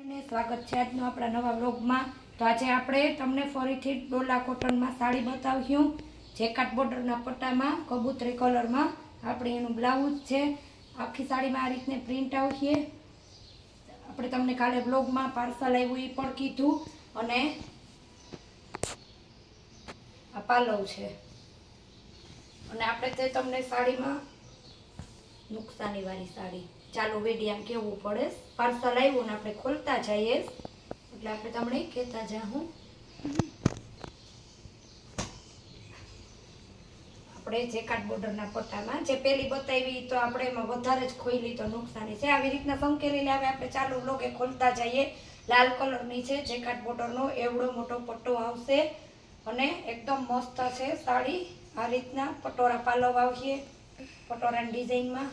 સ્વાગત છે આજનો આપણા નવા વ્લોગમાં. તો આજે આપણે તમને ફરીથી ડોલા કોટનમાં સાડી બતાવ્યું જેકાટ બોર્ડરના પટ્ટામાં, કબૂતરી કલરમાં. આપણે એનું બ્લાઉઝ છે. આખી સાડીમાં આ રીતને પ્રિન્ટ આવશે આપણે તમને કાલે બ્લોગમાં પાર્સલ આવ્યું એ પણ કીધું. અને આ પાલવ છે. અને આપણે તે તમને સાડીમાં નુકસાની વાળી સાડી. ચાલુ વેડિયામ કેવું પડે. પાર્સલ આવ્યું ને આપણે ખોલતા જઈએ. એટલે આપણે તમને કહેતા જાઉં આપણે જે બોર્ડરના પટ્ટામાં, જે પેલી બતાવી તો આપણે એમાં વધારે જ ખોઈલી તો નુકસાની છે. આવી રીતના સંકેલી લાવે આપણે. ચાલુ લોકે ખોલતા જઈએ. લાલ કલરની છે જે બોર્ડરનો એવડો મોટો પટ્ટો આવશે. અને એકદમ મસ્ત છે સાડી. આ રીતના પટોરા પાલવ આવશે પટોરાની ડિઝાઇનમાં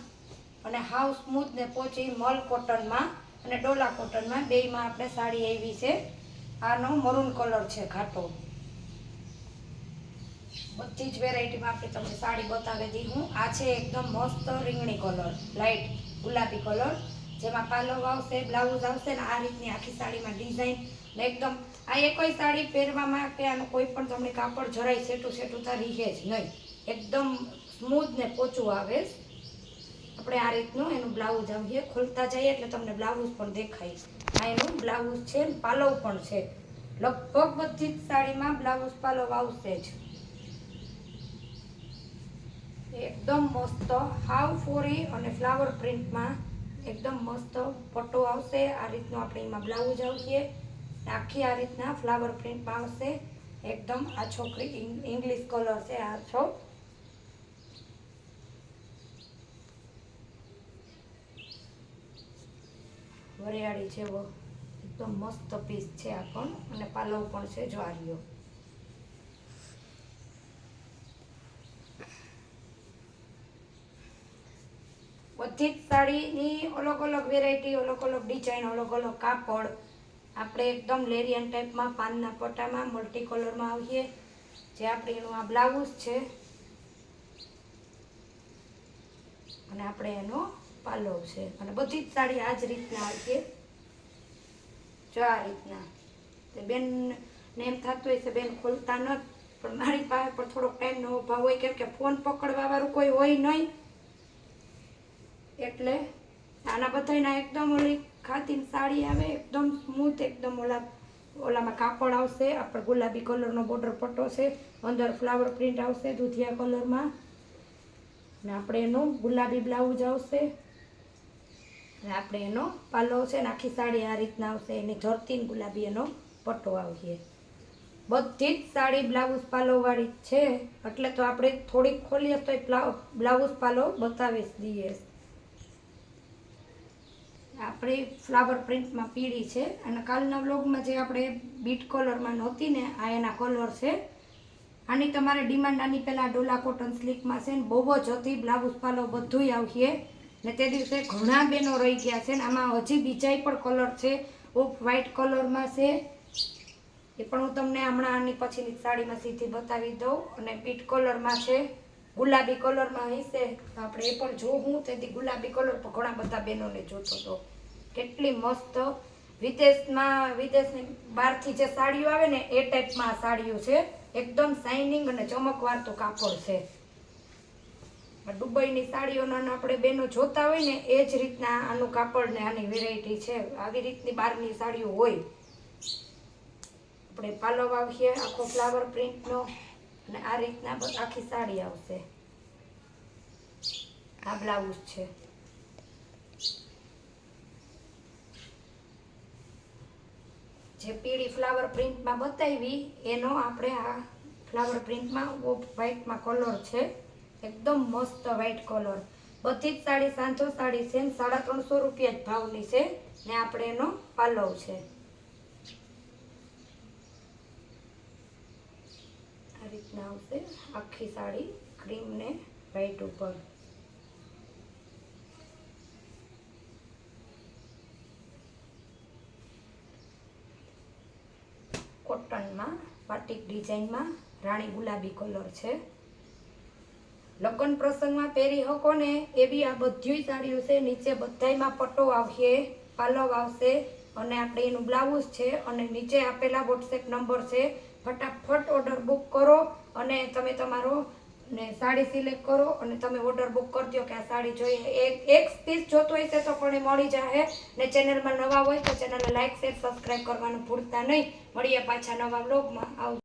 અને હાવ સ્મૂથ ને પોચી મલ કોટનમાં અને ડોલા કોટનમાં બેયમાં આપણે સાડી આવી છે. આનો મરૂન કલર છે ઘાટો. બધી જ વેરાયટીમાં આપણે તમને સાડી બતાવી દી હું. આ છે એકદમ મસ્ત રીંગણી કલર લાઇટ ગુલાબી કલર. જેમાં પાલવ આવશે, બ્લાઉઝ આવશે ને આ રીતની આખી સાડીમાં ડિઝાઇન. ને એકદમ આ એકય સાડી પહેરવામાં કે આનું કોઈ પણ તમને કાપડ જરાય સેટું સેટું થાય રીહે જ નહીં. એકદમ સ્મૂથ ને પોચું આવે. આપણે આ રીતનું એનું બ્લાઉઝ આવીએ, ખોલતા જઈએ એટલે તમને બ્લાઉઝ પણ દેખાય આ એનું બ્લાઉઝ છે પાલવ પણ છે. લગભગ બધી જ સાડીમાં બ્લાઉઝ પાલવ આવશે જ. એકદમ મસ્ત હાવ ફોરી અને ફ્લાવર પ્રિન્ટમાં એકદમ મસ્ત પટ્ટો આવશે. આ રીતનું આપણે એમાં બ્લાઉઝ આવશે આખી આ રીતના ફ્લાવર પ્રિન્ટમાં આવશે. એકદમ આ છોકરી ઇંગ્લિશ કલર છે આ છો વરિયાળી જેવો એકદમ મસ્ત પીસ છે આ પણ અને પાલવ પણ છે જ્વારીઓ. બધી જ સાડીની અલગ અલગ વેરાયટી અલગ અલગ ડિઝાઇન અલગ અલગ કાપડ. આપણે એકદમ લેરિયન ટાઈપમાં પાનના પટ્ટામાં મલ્ટી કલરમાં આવીએ. જે આપણે એનું આ બ્લાઉઝ છે. અને આપણે એનો પાલવ છે. અને બધી જ સાડી આ જ રીતના આવશે જો આ રીતના. બેન ને એમ થતું હોય છે, બેન ખોલતા નથી પણ મારી પાસે પણ થોડોક ટાઈમનો અભાવ હોય, કેમ કે ફોન પકડવા વાળું કોઈ હોય નહીં એટલે આના બધાયના એકદમ ઓલી ખાતી સાડી આવે, એકદમ સ્મૂથ, એકદમ ઓલા, ઓલામાં કાપડ આવશે, આપણે ગુલાબી કલરનો બોર્ડર પટ્ટો છે, અંદર ફ્લાવર પ્રિન્ટ આવશે દૂધિયા કલરમાં. અને આપણે એનો ગુલાબી બ્લાઉઝ આવશે. આપણે એનો પાલો છે ને, આખી સાડી આ રીતના આવશે. એની ધરતી ગુલાબી એનો પટ્ટો આવશે બધી જ સાડી બ્લાઉઝ પાલોવાળી છે. એટલે તો આપણે થોડીક ખોલીએ તો બ્લાઉઝ પાલો બતાવી દઈએ. આપણે ફ્લાવર પ્રિન્ટમાં પીળી છે. અને કાલના વ્લોગમાં જે આપણે બીટ કલરમાં નહોતી ને, આ એના કલર છે. આની તમારે ડિમાન્ડ આની પહેલાં ડોલા કોટન સ્લીકમાં છે ને, બહુ જ હતી. બ્લાઉઝ પાલો બધુંય આવશે ને તે દિવસે ઘણા બેનો રહી ગયા છે ને આમાં હજી બીજાય પણ કલર છે. ઓફ વ્હાઇટ કલરમાં છે. એ પણ હું તમને હમણાં આની પછીની સાડીમાં સીધી બતાવી દઉં. અને પીટ કલરમાં છે. ગુલાબી કલરમાં હશે. આપણે એ પણ જોવું. તેથી ગુલાબી કલર પણ ઘણા બધા બહેનોને જોતો હતો. કેટલી મસ્ત. વિદેશમાં, વિદેશની બહારથી જે સાડીઓ આવે ને એ ટાઈપમાં સાડીઓ છે. એકદમ શાઇનિંગ અને ચમકવાર તો કાપડ છે. દુબઈની સાડીઓના આપણે બેનો જોતા હોય ને, એ જ રીતના આનું કાપડ ને આની વેરાયટી છે. આવી રીતની બહારની સાડીઓ હોય. આપણે પાલો વાવીએ આખો ફ્લાવર પ્રિન્ટનો અને આ રીતના આખી સાડી આવશે. આ બ્લાઉઝ છે. જે પીળી ફ્લાવર પ્રિન્ટમાં બતાવી, એનો આપણે આ ફ્લાવર પ્રિન્ટમાં વ્હાઇટમાં કલર છે. એકદમ મસ્ત વ્હાઇટ કલર બધી જ સાડી સાંજો સાડી છે ને સાડા ત્રણસો રૂપિયા જ ભાવની છે ને આપણે એનો પાલવ છે. આ રીતના આવશે આખી સાડી ક્રીમ ને વ્હાઈટ ઉપર. કોટનમાં પાટીક ડિઝાઇનમાં રાણી ગુલાબી કલર છે. લગ્ન પ્રસંગમાં પહેરી શકો ને એવી આ બધી સાડીઓ છે, નીચે બધાયમાં પટ્ટો આવશે, પાલવ આવશે અને આપણે એનું બ્લાઉઝ છે અને નીચે આપેલા વોટ્સએપ નંબર છે. ફટાફટ ઓર્ડર બુક કરો અને તમે તમારો, ને સાડી સિલેક્ટ કરો અને તમે ઓર્ડર બુક કરજો કે આ સાડી જોઈએ. એક એક પીસ જોતો હશે તો પણ એ મળી જશે ને ચેનલમાં નવા હોય તો ચેનલને લાઇક શેર સબસ્ક્રાઈબ કરવાનું ભૂલતા નહીં. મળીએ પાછા નવા બ્લોગમાં આવજો.